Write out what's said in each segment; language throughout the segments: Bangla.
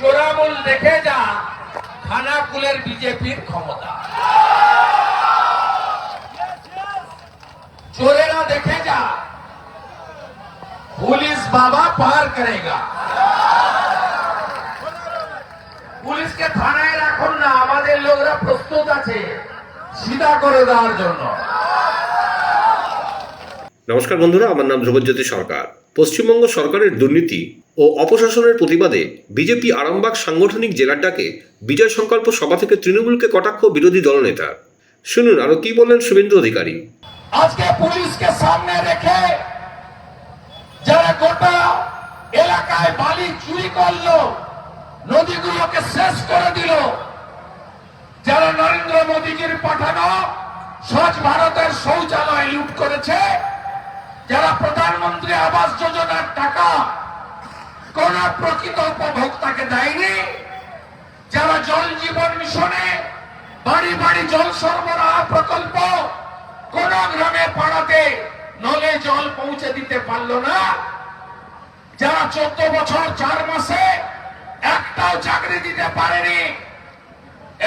চোরামূল দেখে যা, খানাকুলের বিজেপির ক্ষমতা। চোরেরা দেখে যা, পুলিশ বাবা পার করেগা। পুলিশকে থানায় রাখুন না, আমাদের লোকরা প্রস্তুত আছে, সিধা করে দেওয়ার জন্য। নমস্কার বন্ধুরা, আমার নাম ধ্রুবজ্যোতি সরকার। পশ্চিমবঙ্গ সরকারের দুর্নীতি ও অপশাসনের প্রতিবাদে বিজেপি আরামবাগ সাংগঠনিক জেলার ডাকে বিজয় সংকল্প সভা থেকে তৃণমূলকে কটাক্ষ বিরোধী দলনেতার। শুনুন, আরও কি বললেন শুভেন্দু অধিকারী? আজকে পুলিশকে সামনে রেখে যারা গোটা এলাকায় বালি চুরি করল, নদীগুলোকে শেষ করে দিল, যারা নরেন্দ্র মোদীজির পাঠানো স্বচ্ছ ভারতের শৌচালয় লুট করেছে, যারা প্রধানমন্ত্রী আবাস যোজনার টাকা কোন প্রকৃত উপভোক্তাকে দেয়নি, যারা জল জীবন মিশনে বাড়ি বাড়ি জল সরবরাহ প্রকল্প কোন গ্রামে পাড়াতে নলে জল পৌঁছে দিতে পারল না, যারা চোদ্দ বছর চার মাসে একটাও চাকরি দিতে পারেনি।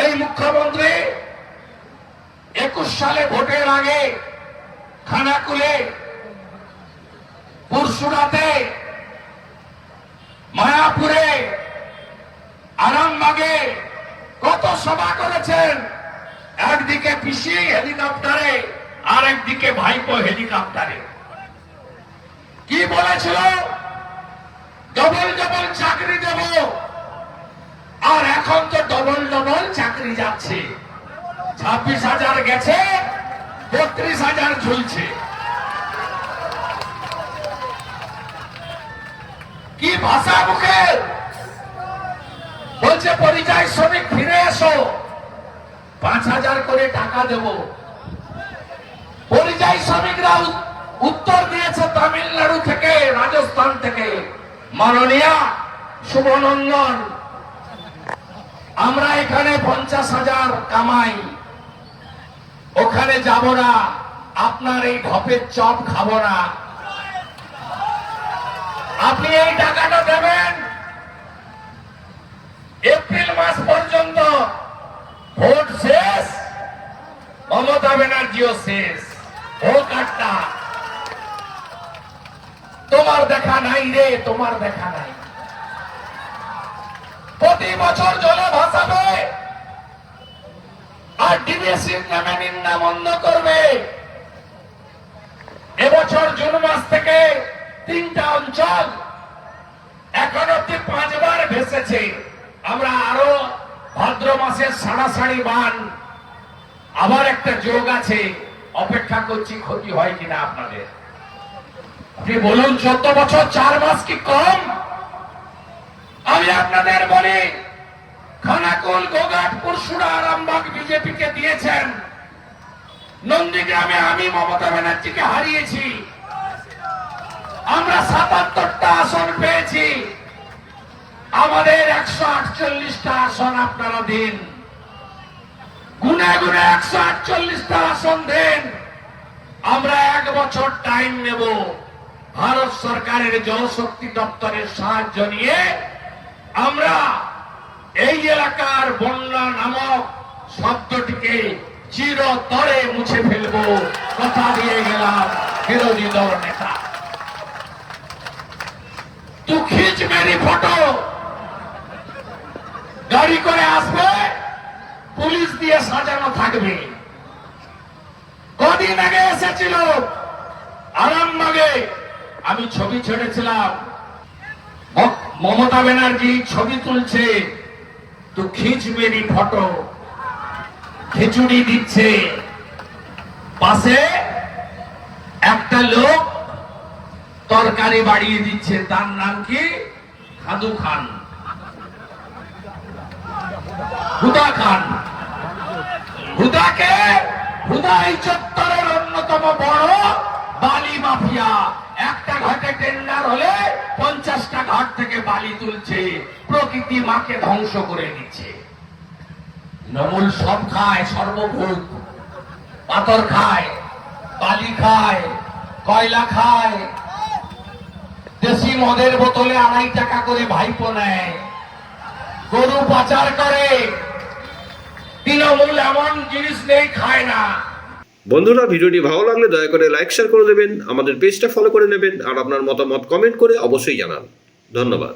এই মুখ্যমন্ত্রী একুশ সালে ভোটের আগে খানাকুলে পুরসুরাতে মায়াপুরে আরামবাগে কত সভা করেছেন। একদিকে পিসি হেলিকপ্টারে আর একদিকে ভাইপো হেলিকপ্টারে। কি বলেছিল? ডবল ডবল চাকরি দেব। আর এখন তো ডবল ডবল চাকরি যাচ্ছে। ছাব্বিশ হাজার গেছে, বত্রিশ হাজার ঝুলছে। কি ভাষা মুখের বলছে, পরিযায়ী শ্রমিক, ফিরে এসো। পাঁচ হাজার করে টাকা দেব। পরিযায়ী শ্রমিকরা উত্তর দিয়েছে তামিলনাড়ু থেকে, রাজস্থান থেকে। মাননীয়া শুভনন্দন, আমরা এখানে পঞ্চাশ হাজার কামাই। ওখানে যাব না। আপনার এই ঢপের চপ খাব না। আপনি এই টাকাটা দেবেন। এপ্রিল মাস পর্যন্ত ভোট শেষ, মমতা ব্যানার্জিও শেষ। ভোট তোমার দেখা নাই রে, তোমার দেখা নাই। প্রতি বছর জলে ভাসাবে, আর ডিবিএসির নামে নিন্দা বন্ধ করবে। এবছর জুন মাস থেকে তিনটা অঞ্চল পাঁচবার ভেসেছে। আমরা আরও ভাদ্র মাসের সাড়াসাড়ি বান আবার একটা যোগ আছে। অপেক্ষা করছি ক্ষতি হয় কিনা আপনাদের। আপনি বলুন, চোদ্দ বছর, চার মাস কি কম? আমি আপনাদের বলি, খানাকুল পুরসুরা আরামবাগ বিজেপিকে দিয়েছেন। নন্দীগ্রামে আমি মমতা ব্যানার্জিকে হারিয়েছি। আমরা সাতাত্তরটা আসন পেয়েছি। আমাদের একশো আটচল্লিশটা আসন আপনারা দিন। গুনে গুনে একশো আটচল্লিশটা আসন দেন। আমরা এক বছর টাইম নেব ভারত সরকারের জলশক্তি দপ্তরের সাহায্য নিয়ে। আমরা এই এলাকার বন্যা নামক শব্দটিকে চিরতরে মুছে ফেলব। কথা দিয়ে গেলাম বিরোধী দল নেতা। তু খিচ মেরি ফটো গাড়ি করে আসবে, পুলিশ দিয়ে সাজানো থাকবে। কদিন আগে এসেছিল আরামবাগে, আমি ছবি ছেড়েছিলাম। মমতা ব্যানার্জি ছবি তুলছে, তো খিচ মেরি ফটো, খিচুড়ি দিচ্ছে। পাশে একটা লোক তরকারি বাড়িয়ে দিচ্ছে, তার নাম কি? খাদু খান। হুদা খান। হুদাকে হুদা এই চত্বরের অন্যতম বড় বালি মাফিয়া। একটা ঘাটে টেন্ডার হলে পঞ্চাশটা ঘাট থেকে বালি তুলছে, প্রকৃতি মাকে ধ্বংস করে দিচ্ছে। নমুল সব খায়, সর্বভূত। পাথর খায়, বালি খায়, কয়লা খায়। দেশি মদের বোতলে আড়াই টাকা করে ভাইপো নেয়। গরু পাচার করে তৃণমূল এমন জিনিস নেই, খায় না। বন্ধুরা, ভিডিওটি ভালো লাগলে দয়া করে লাইক শেয়ার করে দেবেন। আমাদের পেজটা ফলো করে নেবেন। আর আপনার মতামত কমেন্ট করে অবশ্যই জানান। ধন্যবাদ।